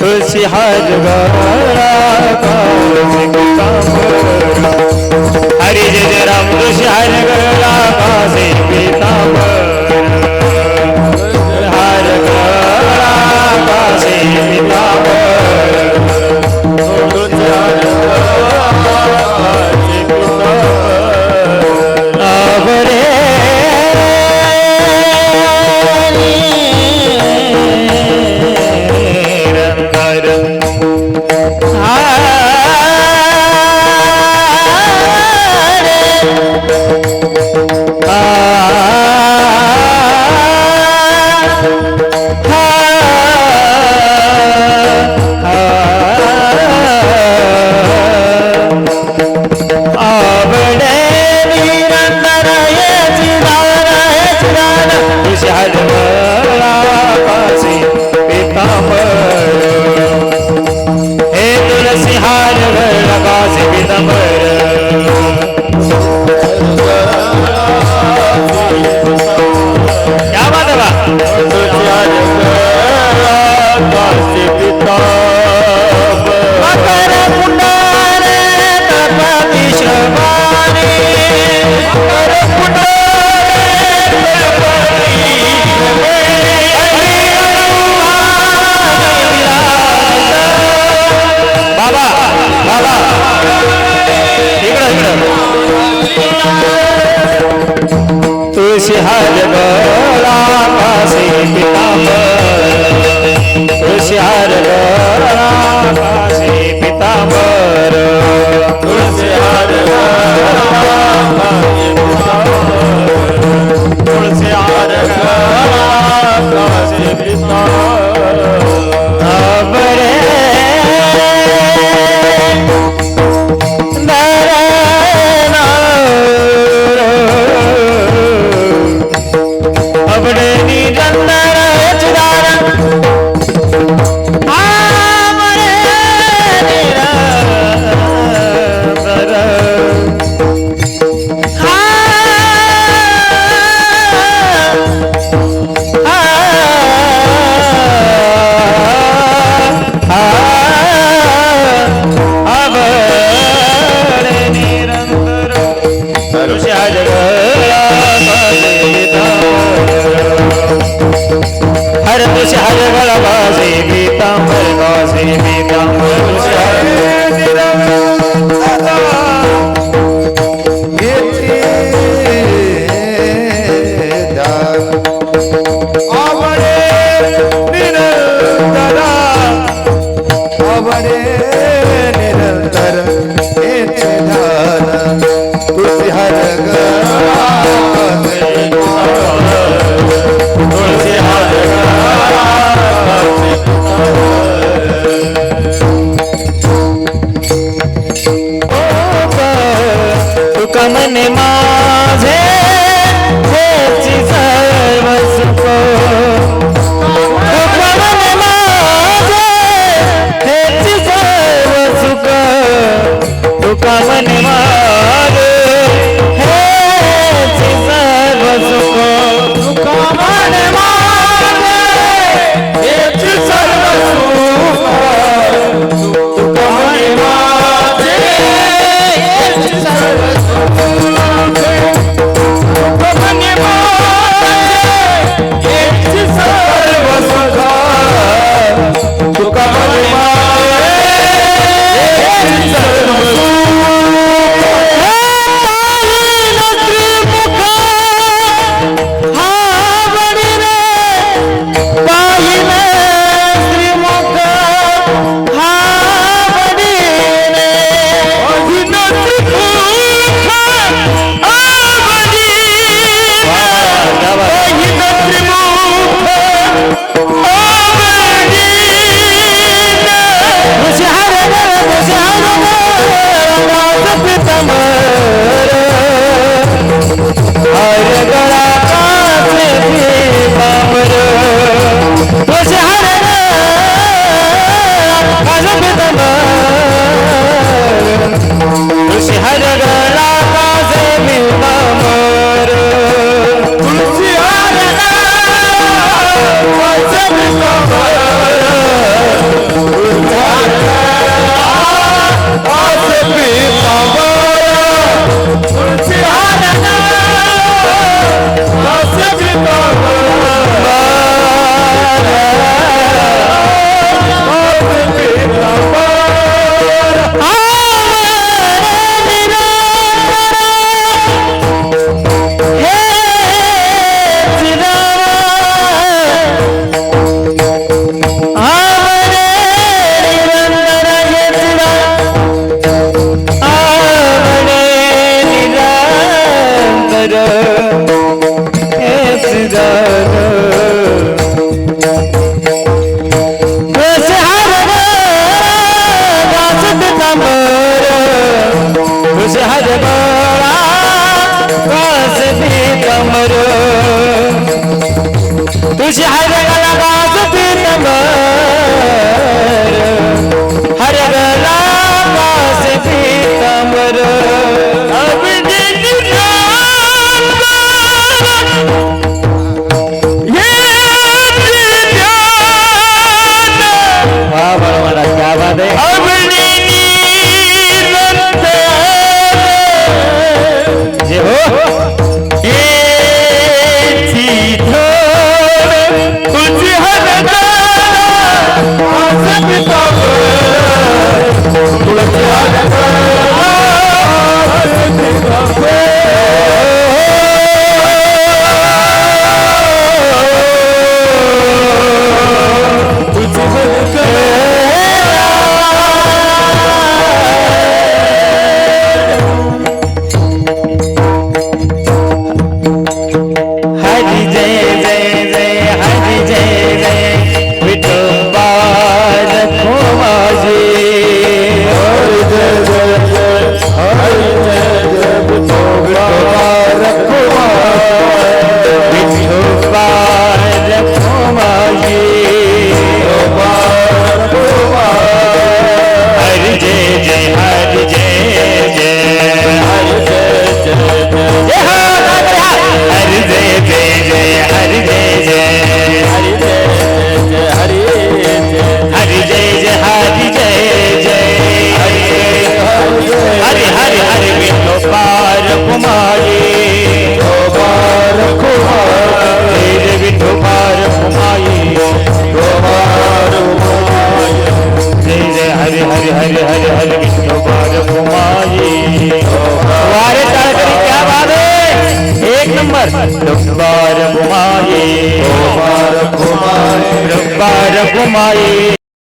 तुलसी हरि जय राम तुलसी हरगळा कासे पितांबर। तुझ्या जगळा हर तुझ्या जगळा माझे गीतांबर माझे गीतांबर तुझ्या तुझी हरगला वास पितांबर हर गला पितांबर कमर